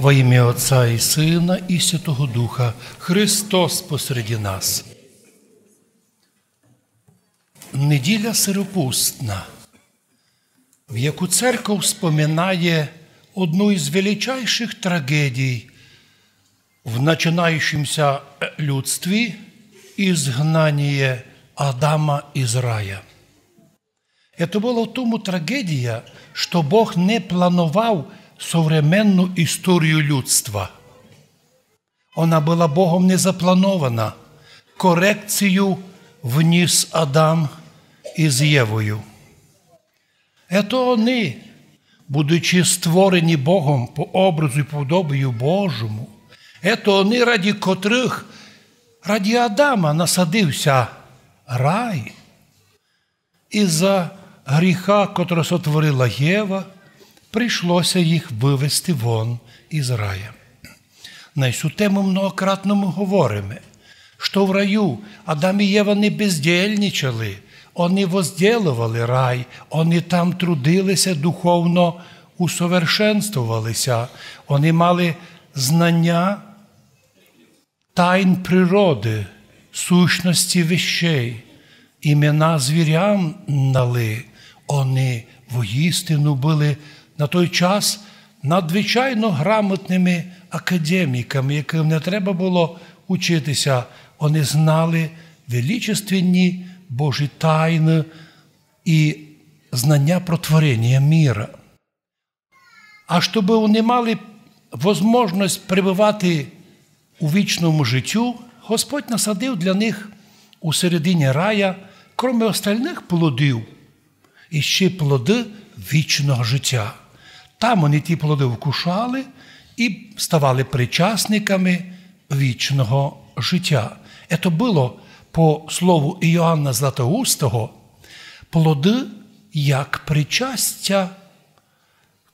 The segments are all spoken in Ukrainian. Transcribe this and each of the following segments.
Во ім'я Отця і Сина, і Святого Духа, Христос посереді нас. Неділя сиропустна, в яку церква споминає одну із величайших трагедій в начинающемся людстві изгнание Адама из рая. Это була в тому трагедія, що Бог не планував современну історію людства. Вона була Богом не запланована. Корекцію вніс Адам із Євою. Ето вони, будучи створені Богом по образу і подобію Божому, ето вони, раді котрих, раді Адама насадився рай. І за гріха, котрого сотворила Єва, прийшлося їх вивести вон із рая. На цю тему многократно ми говоримо, що в раю Адам і Єва не бездільничали, вони возділували рай, вони там трудилися духовно, усовершенствувалися, вони мали знання тайн природи, сущності вещей, імена звірям дали, вони воістину були на той час надзвичайно грамотними академіками, яким не треба було учитися. Вони знали величественні Божі тайни і знання про творення міра. А щоб вони мали можливість перебувати у вічному життю, Господь насадив для них у середині рая, крім остальних плодів, і ще плоди вічного життя. Там вони ті плоди вкушали і ставали причасниками вічного життя. Це було, по слову Іоанна Златоустого, плоди як причастя,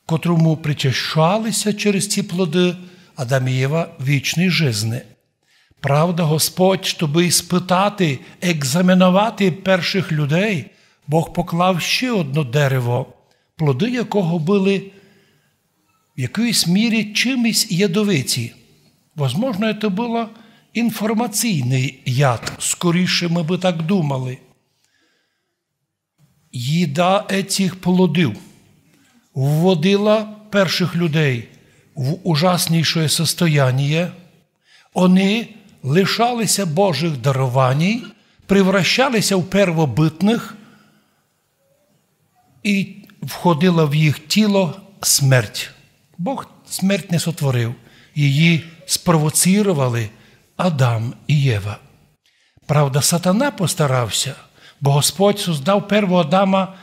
котрому причащалися через ці плоди Адам і Єва вічної жизни. Правда, Господь, щоб іспитати, екзаменувати перших людей, Бог поклав ще одне дерево, плоди якого були в якоїсь мірі чимось ядовиті. Возможно, це було інформаційний яд, скоріше ми би так думали. Їда цих плодів вводила перших людей в ужасніше состояние, вони лишалися Божих дарувань, превращалися в первобитних, і входила в їх тіло смерть. Бог смерть не сотворив, її спровоцірували Адам і Єва. Правда, сатана постарався, бо Господь создав первого Адама,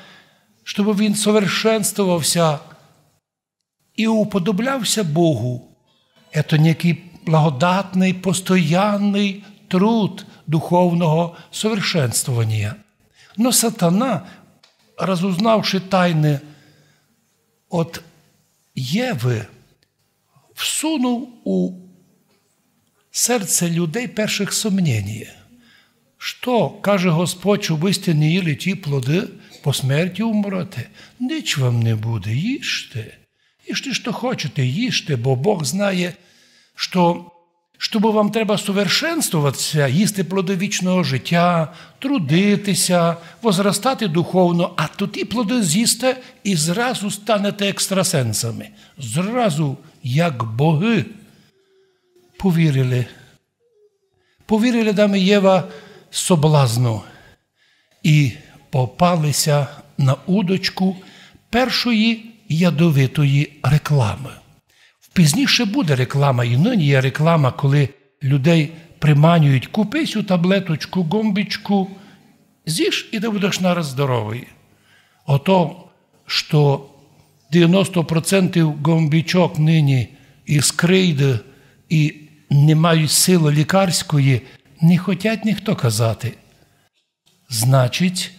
щоб він совершенствувався і уподоблявся Богу. Це некий благодатний, постоянний труд духовного совершенствування. Но сатана, розузнавши тайни от Єви, всунув у серце людей перших сумнення. Що, каже Господь, що ви не їли ті плоди, по смерті умрете? Ніч вам не буде, їжте. Їжте, що хочете, їжте, бо Бог знає, що щоб вам треба совершенствуватися, їсти плоди вічного життя, трудитися, возростати духовно, а то ті плоди з'їсте і зразу станете екстрасенсами. Зразу, як боги. Повірили. Повірили дами Єва соблазну і попалися на удочку першої ядовитої реклами. Пізніше буде реклама, і нині є реклама, коли людей приманюють, купи цю таблеточку, гомбічку, з'їж і ти будеш нараз здоровий. Ото, що 90% гомбічок нині крейди і не мають сили лікарської, не хочуть ніхто казати. Значить,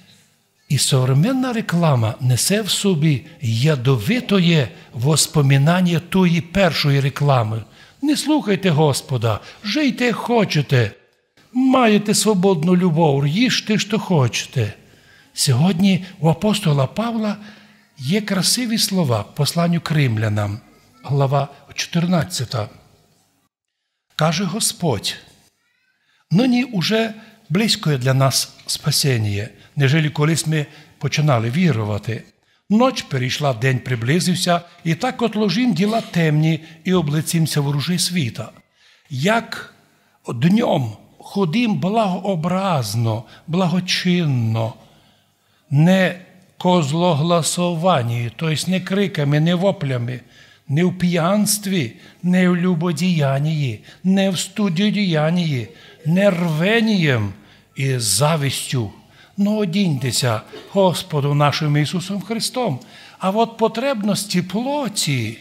і современна реклама несе в собі ядовитоє воспоминання тої першої реклами. Не слухайте Господа, жийте як хочете, маєте свободну любов, їжте, що хочете. Сьогодні у апостола Павла є красиві слова посланню кримлянам. глава 14. Каже Господь, нині уже близько для нас спасіння, нежели колись ми починали вірувати. Ноч перейшла, день приблизився, і так от ложим діла темні і облицімся воружи світа. Як днем ходим благообразно, благочинно, не козлогласовані, тобто не криками, не воплями, не в п'янстві, не в любодіянні, не в студіодіянні, не рвенієм і завістю. Ну, одіньтеся Господу нашим Ісусом Христом. А от потребності плоті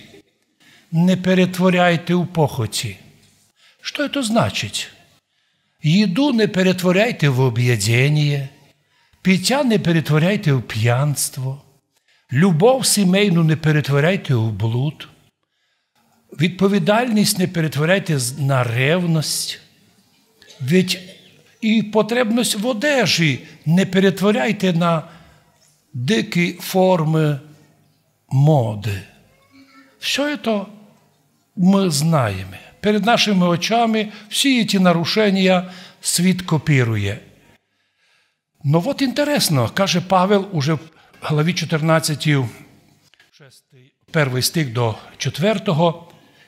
не перетворяйте у похоті. Що це значить? Їду не перетворяйте в об'єднання, пиття не перетворяйте в п'янство, любов сімейну не перетворяйте в блуд, відповідальність не перетворяйте на ревність, ведь і потребність в одежі не перетворяйте на дикі форми моди. Все це ми знаємо. Перед нашими очами всі ці нарушення світ копірує. Ну от інтересно, каже Павел уже в главі 14, 6, перший стих до 4,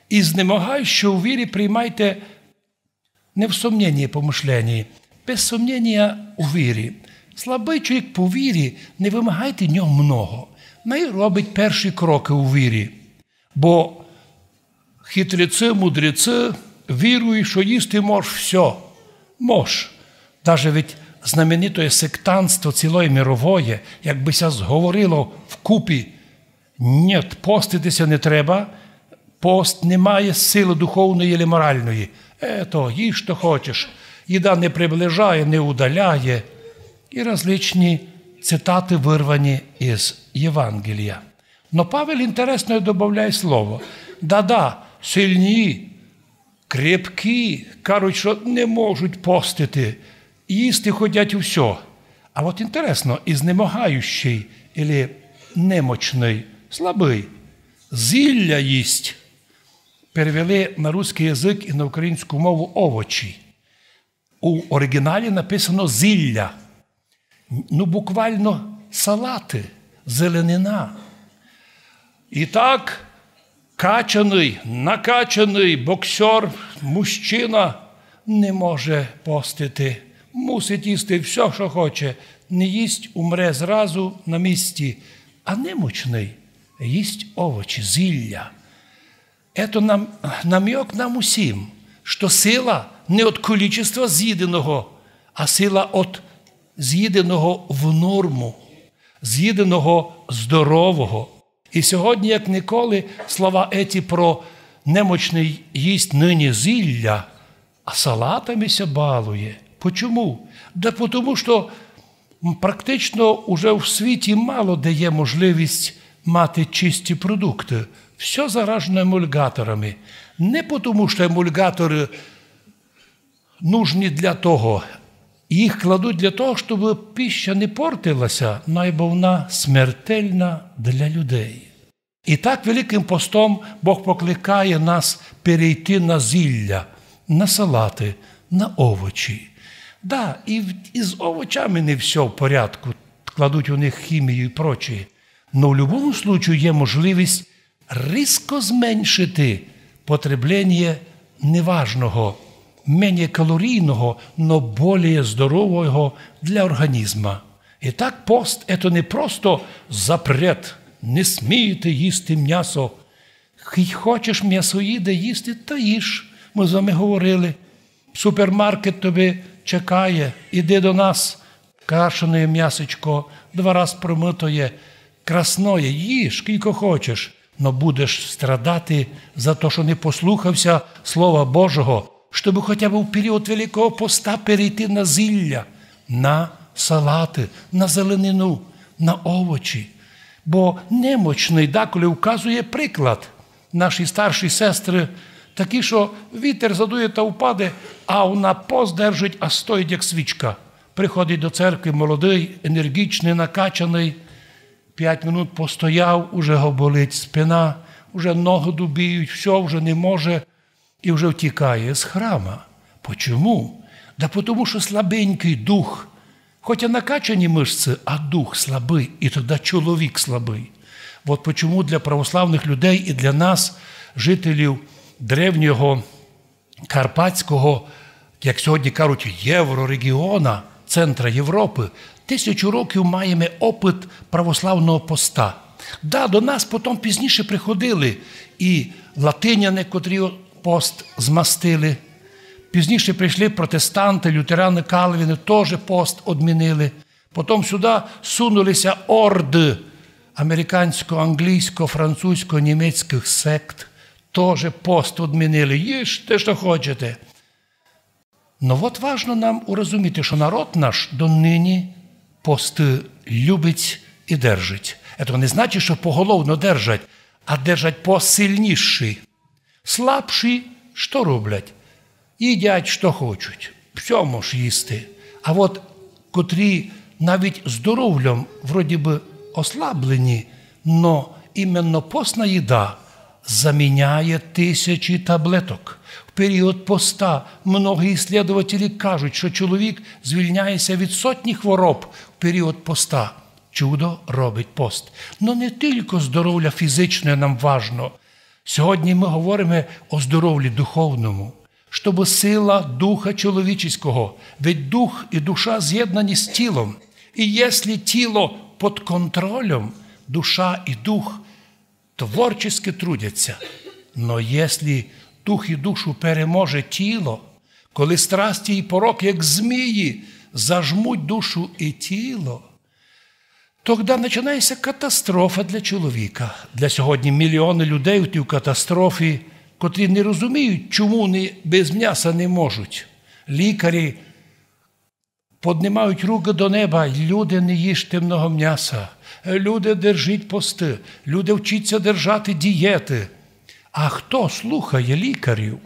і знемагай, що у вірі приймайте не в сумнінні помишленні, без сумніння у вірі. Слабий чоловік по вірі, не вимагайте нього много. Най робить перші кроки у вірі. Бо хитреці, мудреці вірують, що їсти мож все. Мож. Даже ведь знаменитое сектанство цілої мирової, якбися зговорило вкупі, ні, поститися не треба, пост не має сили духовної чи моральної. Ето, їж, що хочеш. Їда не приближає, не удаляє. І различні цитати вирвані із Євангелія. Но Павел інтересно додає слово. Да-да, сильні, крепкі, кажуть, що не можуть постити, їсти ходять у все. А от інтересно, і знемогаючий, або немочний, слабий, зілля їсть. Перевели на русский язик і на українську мову овочі. У оригіналі написано зілля. Ну, буквально салати, зеленина. І так, качаний, накачаний боксер, мужчина не може постити, мусить їсти все, що хоче. Не їсть, умре зразу на місці, а немочний їсть овочі, зілля. Это нам, намек нам усім, що сила не від количества з'їденого, а сила від з'їденого в норму, з'їденого здорового. І сьогодні, як ніколи, слова еті про немочний їсть нині зілля, а салатами ся балує. Почому? Да тому що практично уже в світі мало дає можливість мати чисті продукти. Все заражено емульгаторами. Не тому, що емульгатори нужні для того, їх кладуть для того, щоб піща не портилася, найбо вона смертельна для людей. І так Великим постом Бог покликає нас перейти на зілля, на салати, на овочі. Да, і, з овочами не все в порядку, кладуть у них хімію і прочі. Но в будь-якому випадку є можливість різко зменшити потреблення неважного, менее калорійного, но более здорового для організму. І так пост це не просто запрет, не смієте їсти м'ясо. Хочеш м'ясоїде їсти, та їж. Ми з вами говорили. Супермаркет тобі чекає, іди до нас, кашене м'ясочко, два раз промитоє, красноє, їж, скільки хочеш, но будеш страдати за те, що не послухався Слова Божого, щоб хоча б в період Великого поста перейти на зілля, на салати, на зеленину, на овочі. Бо немочний деколи вказує приклад. Наші старші сестри такі, що вітер задує та впаде, а вона пост держить, а стоїть, як свічка. Приходить до церкви молодий, енергічний, накачаний. П'ять минут постояв, уже болить спина, вже ноги дубіють, все вже не може і вже втікає з храма. Почому? Да тому що слабенький дух, хоча накачані мишці, а дух слабий, і тоді чоловік слабий. От почому для православних людей і для нас, жителів древнього Карпатського, як сьогодні кажуть, єврорегіона, центра Європи, тисячу років маємо опит православного поста. Да, До нас потім пізніше приходили і латиняни, котрі пост змастили. Пізніше прийшли протестанти, лютерани, калвіни, теж пост одмінили. Потім сюди сунулися орди американсько-англійсько-французько-німецьких сект, теж пост одмінили. Їжте, що хочете. Ну от важно нам урозуміти, що народ наш донині пости любить і держить. Це не значить, що поголовно держать, а держать посильніші. Слабші що роблять? Їдять, що хочуть. Все можеш їсти. А от котрі навіть здоров'ям вроді би ослаблені, но іменно постна їда заміняє тисячі таблеток. В період поста многі іслідователі кажуть, що чоловік звільняється від сотні хвороб в період поста. Чудо робить пост. Но не тільки здоров'я фізичне нам важно. Сьогодні ми говоримо о здоров'ї духовному, щоб сила духа чоловічого, ведь дух і душа з'єднані з тілом. І якщо тіло під контролем, душа і дух творчески трудяться. Но якщо дух і душу переможе тіло, коли страсті і порок, як змії, зажмуть душу і тіло, тоді починається катастрофа для чоловіка. Для сьогодні мільйони людей у тій катастрофі, котрі не розуміють, чому вони без м'яса не можуть. Лікарі поднимають руки до неба, люди не їжте много м'яса, люди держіть пости, люди вчаться держати дієти. А хто слухає лікарів?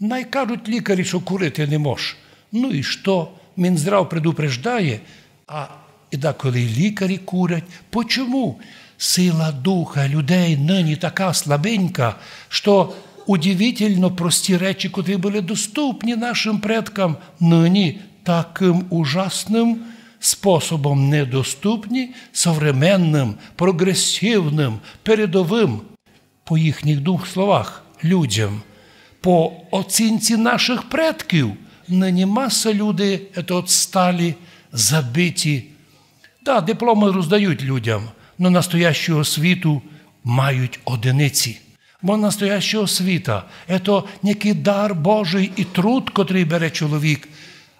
Най кажуть лікарі, що курити не може. Ну і що? Мінздрав предупреждає, а і коли лікарі курять. Почому? Сила духа людей нині така слабенька, що удивительно прості речі, котрі були доступні нашим предкам, нині таким ужасним способом недоступні современним, прогресивним, передовим, по їхніх двох словах, людям. По оцінці наших предків нині маса людей стали забиті Да, дипломи роздають людям, але настоящу освіту мають одиниці. Бо настояща освіта це некий дар Божий і труд, котрий бере чоловік.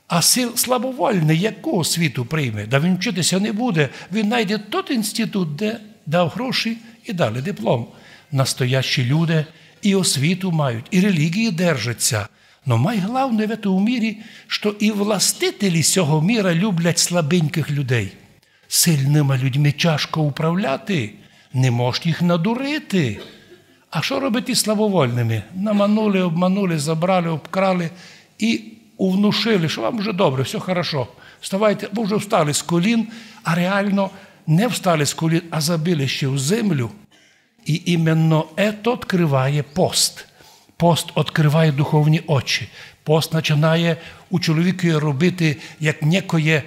А сил слабовольний, яку освіту прийме, да він вчитися не буде, він знайде той інститут, де дав гроші і дали диплом. Настоящі люди і освіту мають, і релігії держаться. Но найголовніше в цьому мірі, що і властителі цього міра люблять слабеньких людей сильними людьми тяжко управляти, не можеш їх надурити. А що робити славовольними? Наманули, обманули, забрали, обкрали і увнушили, що вам вже добре, все хорошо. Вставайте, ви вже встали з колін, а реально не встали з колін, а забили ще в землю. І іменно це відкриває пост. Пост відкриває духовні очі. Пост починає у чоловіка робити як некоє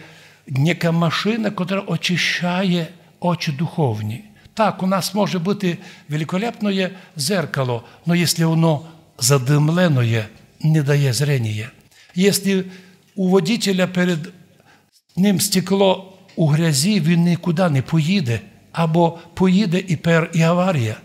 Ніяка машина, яка очищає очі духовні. Так, у нас може бути великолепне зеркало, але якщо воно задимлене, не дає зрення. Якщо у водителя перед ним стекло у грязі, він нікуди не поїде, або поїде і пер і аварія.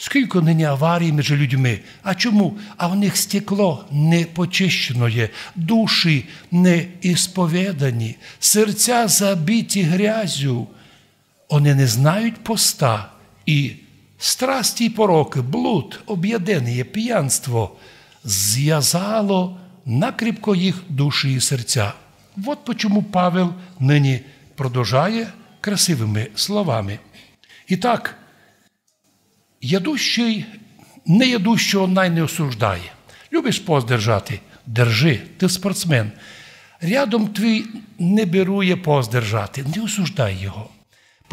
Скільки нині аварій між людьми? А чому? А в них стекло не почищене, душі не ісповідані, серця забиті грязю. Вони не знають поста і страсті й пороки, блуд, об'єднання, п'янство зв'язало накріпко їх душі і серця. От почому Павел нині продовжає красивими словами. І так, Ядущий неядущого най не осуждає. Любиш пост держати? Держи, ти спортсмен. Рядом твій не берує пост держати, не осуждай його.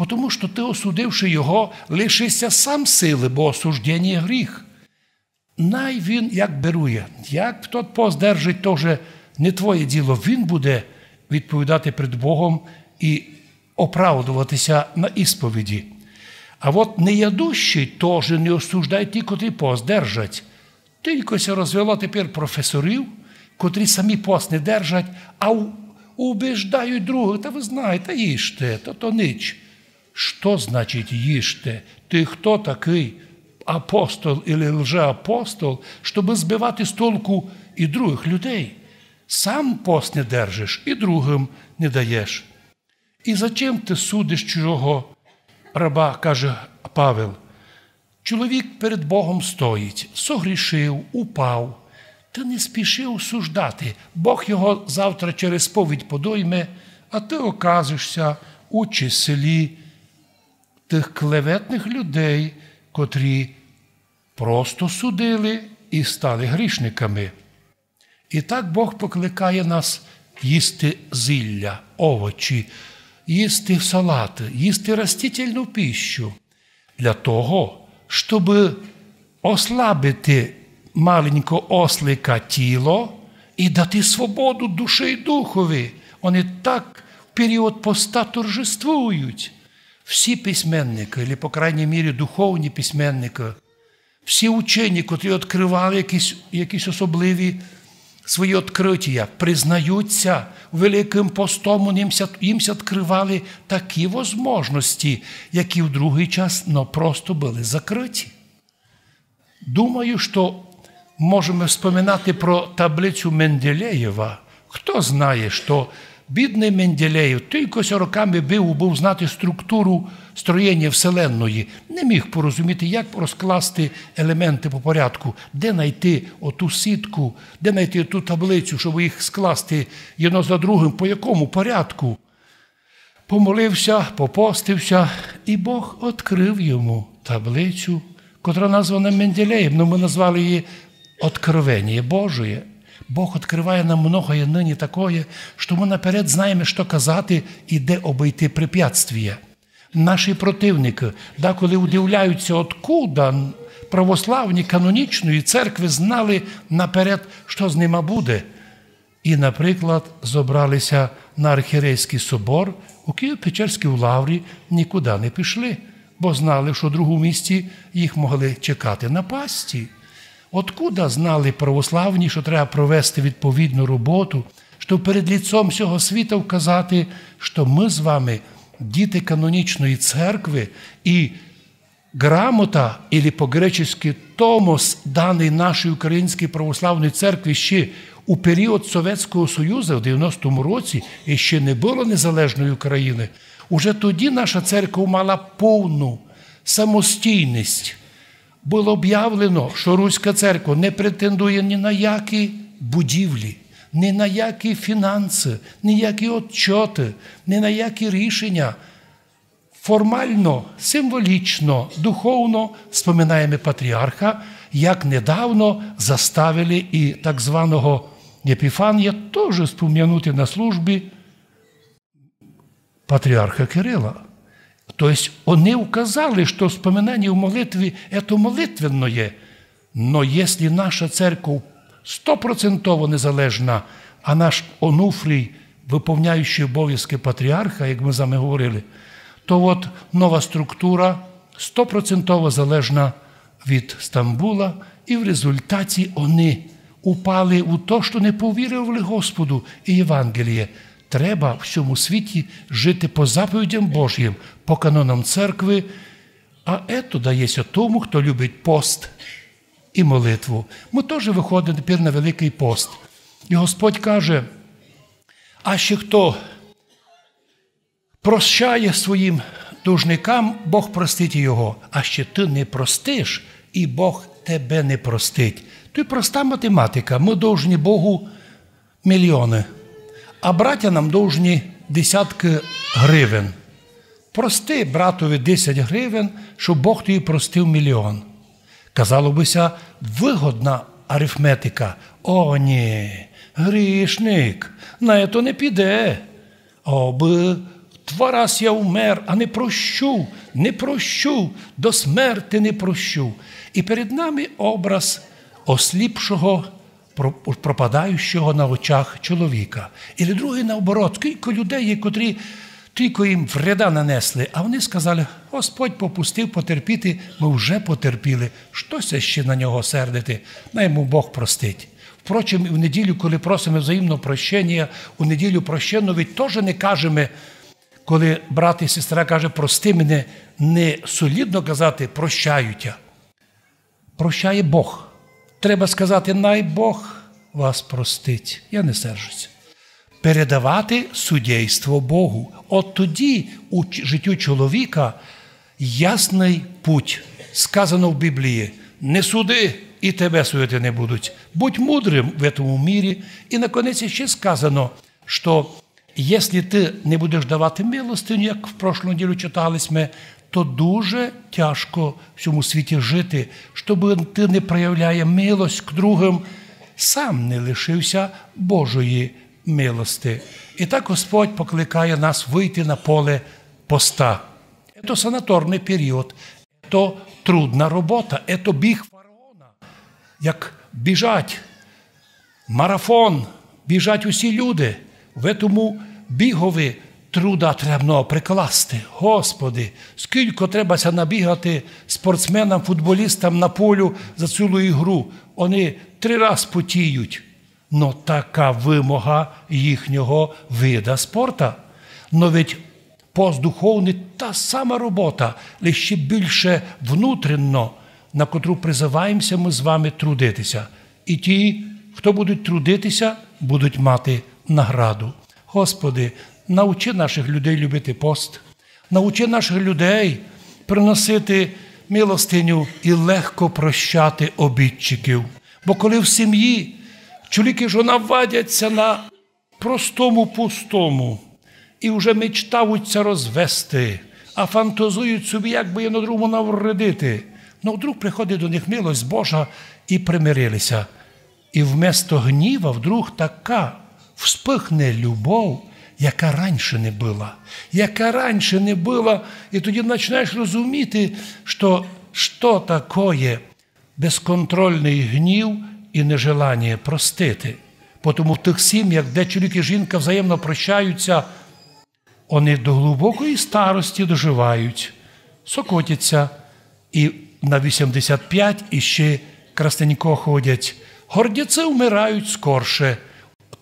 Тому що ти, осудивши його, лишишся сам сили, бо осуждення гріх. Най він як берує, як тот пост держить, то вже не твоє діло. Він буде відповідати перед Богом і оправдуватися на ісповіді. А от неядущий теж не осуждай ті, котрі пост держать. Тільки розвело тепер професорів, котрі самі пост не держать, а убіждають других. Та ви знаєте, їжте, то то нич. Що значить їжте? Ти хто такий? Апостол или лжеапостол, щоб збивати з толку і других людей. Сам пост не держиш і другим не даєш. І зачем ти судиш чужого раба, каже Павел? Чоловік перед Богом стоїть, согрішив, упав, ти не спіши осуждати. Бог його завтра через сповідь подойме, а ти оказишся у числі тих клеветних людей, котрі просто судили і стали грішниками. І так Бог покликає нас їсти зілля, овочі, їсти салати, їсти растительну піщу для того, щоб ослабити маленького ослика тіло і дати свободу душі і духові. Вони так в період поста торжествують. Всі письменники, або, по крайній мірі, духовні письменники, всі учені, котрі відкривали якісь, якісь особливі свої відкриття, признаються великим постом, їм відкривали такі можливості, які в другий час ну, просто були закриті. Думаю, що можемо вспоминати про таблицю Менделєєва. Хто знає, що бідний Менделєєв тільки роками бив, був знати структуру строєння Вселенної, не міг порозуміти, як розкласти елементи по порядку, де знайти оту сітку, де знайти ту таблицю, щоб їх скласти єдно за другим, по якому порядку. Помолився, попостився, і Бог відкрив йому таблицю, котра названа Менделеєм, але ну, ми назвали її Откровення Божє. Бог відкриває нам многое нині такое, що ми наперед знаємо, що казати і де обійти препятствия. Наші противники деколи удивляються, откуда православні канонічної церкви знали наперед, що з ними буде. І, наприклад, зобралися на Архірейський собор, у Києво-Печерській лаврі нікуди не пішли, бо знали, що в другому місці їх могли чекати на пасті. Откуда знали православні, що треба провести відповідну роботу, щоб перед ліцом всього світа вказати, що ми з вами діти канонічної церкви, і грамота, або по-гречески Томос, даний нашій Українській православній церкві ще у період Совєтського Союзу в 90-му році і ще не було незалежної України. Уже тоді наша церква мала повну самостійність було об'явлено, що Руська церква не претендує ні на які будівлі, ні на які фінанси, ні які отчоти, ні на які рішення. Формально, символічно, духовно споминаємо патріарха, як недавно заставили і так званого Єпіфанія теж спом'янути на службі патріарха Кирила. То есть они указали, что вспоминание в молитве – это молитвенное. Но если наша церковь стопроцентово незалежна, а наш Онуфрій, виповняючий обов'язки патріарха, як ми з вами говорили, то от нова структура стопроцентово залежна від Стамбула, і в результаті вони упали у те, що не повірили Господу і Євангеліє. Треба в цьому світі жити по заповідям Божим, по канонам церкви, а ето дається тому, хто любить пост і молитву. Ми теж виходимо тепер на Великий пост. І Господь каже: а ще хто прощає своїм дужникам, Бог простить його, а ще ти не простиш, і Бог тебе не простить. То й проста математика. Ми довжні Богу мільйони а браття нам довжні десятки гривень. Прости братові 10 гривень, щоб Бог тобі простив мільйон. Казало бися, вигодна арифметика. О, ні, грішник, на це не піде. О, би Два раз я вмер, а не прощу, не прощу, до смерти не прощу. І перед нами образ осліпшого, пропадаючого на очах чоловіка. І другий наоборот, кілька людей, котрі тільки їм вреда нанесли, а вони сказали: Господь попустив потерпіти, ми вже потерпіли. Щось ще на нього сердити, на йому Бог простить. Впрочем, в неділю, коли просимо взаємного прощення, у неділю прощенну, ведь теж не кажемо, коли брат і сестра каже, прости мене, не солідно казати прощаю Прощає Бог. Треба сказати, най Бог вас простить. Я не сержуся. Передавати суддєйство Богу. От тоді у життю чоловіка ясний путь. Сказано в Біблії: не суди і тебе судити не будуть. Будь мудрим в цьому мірі. І наконець ще сказано, що якщо ти не будеш давати милостиню, як в прошлому ділі читались ми, то дуже тяжко в цьому світі жити, щоб ти не проявляє милость к другим, сам не лишився Божої милости. І так Господь покликає нас вийти на поле поста. Це санаторний період, це трудна робота, це біг фараона. Як біжать марафон, біжать усі люди. В тому бігові труда треба прикласти. Господи, скільки требася набігати спортсменам, футболістам на полю за цілу ігру. Вони три рази потіють. Но така вимога їхнього вида спорта. Но ведь пост духовний та сама робота, лише більше внутрішньо, на котру призиваємося ми з вами трудитися. І ті, хто будуть трудитися, будуть мати награду. Господи, научи наших людей любити пост, научи наших людей приносити милостиню і легко прощати обідчиків. Бо коли в сім'ї чоловік і жона вадяться на простому пустому і вже мечтаються розвести, а фантазують собі, як би на другому навредити. Ну, вдруг приходить до них милость Божа і примирилися. І вместо гніва вдруг така вспихне любов, яка раніше не була, яка раніше не була, і тоді починаєш розуміти, що що таке безконтрольний гнів і нежелання простити. Тому в тих сім'ях, де чоловік і жінка взаємно прощаються, вони до глибокої старості доживають, сокотяться і на 85 іще красненько ходять. Гордяці вмирають скорше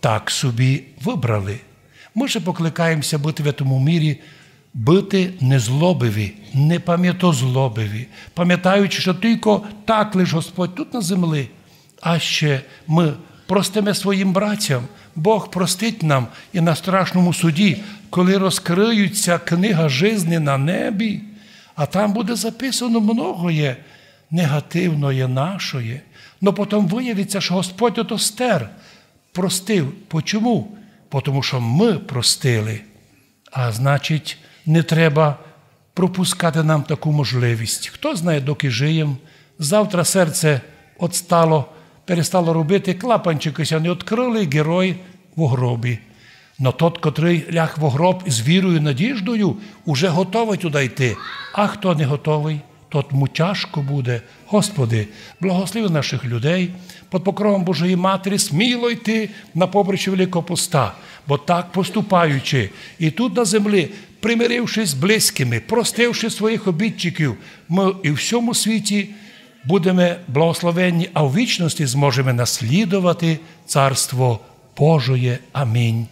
так собі вибрали. Ми ще покликаємося бути в цьому мірі, бути незлобиві, не пам'ятозлобиві, пам'ятаючи, що тільки так лиш Господь тут на землі, а ще ми простимо своїм братям, Бог простить нам і на страшному суді, коли розкриються книга жизни на небі, а там буде записано многоє негативної нашої. Но потім виявиться, що Господь ото стер простив. Почому? Тому що ми простили. А значить, не треба пропускати нам таку можливість. Хто знає, доки жиємо, завтра серце отстало, перестало робити, клапанчикися не відкрили, герой в гробі. Но тот, котрий ляг в гроб з вірою, надіждою, уже готовий туди йти. А хто не готовий? Тому тяжко буде. Господи, благослови наших людей, під покровом Божої Матері, сміло йти на побричі Великого Поста, бо так поступаючи, і тут на землі, примирившись з близькими, простивши своїх обідчиків, ми і в всьому світі будемо благословенні, а в вічності зможемо наслідувати Царство Божоє. Амінь.